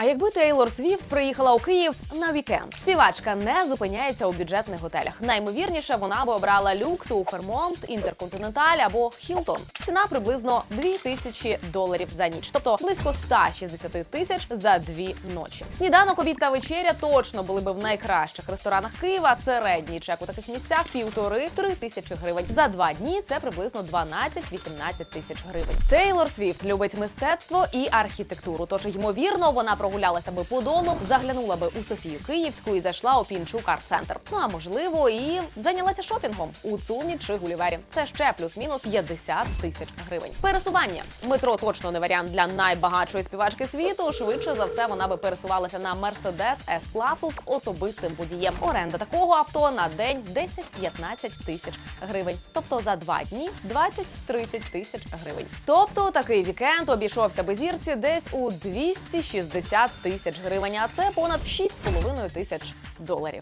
А якби Тейлор Свіфт приїхала у Київ на вікенд, співачка не зупиняється у бюджетних готелях. Наймовірніше, вона би обрала люкс у Фермонт, Інтерконтиненталь або Хілтон. Ціна приблизно 2 тисячі доларів за ніч, тобто близько 160 тисяч за дві ночі. Сніданок, обід та вечеря точно були би в найкращих ресторанах Києва. Середній чек у таких місцях півтори-три тисячі гривень. За два дні це приблизно 12-18 тисяч гривень. Тейлор Свіфт любить мистецтво і архітектуру. Тож ймовірно, вона прогулялася би по дому, заглянула би у Софію Київську і зайшла у Пінчук арт-центр. Ну а можливо, і зайнялася шопінгом у Цумі чи Гулівері. Це ще плюс-мінус 50 тисяч гривень. Пересування метро точно не варіант для найбагатшої співачки світу. Швидше за все, вона би пересувалася на Mercedes S-класу з особистим водієм. Оренда такого авто на день 10-15 тисяч гривень. Тобто за два дні 20-30 тисяч гривень. Тобто такий вікенд обійшовся би зірці десь у 260 тисяч гривень. А це понад 6,5 тисяч доларів.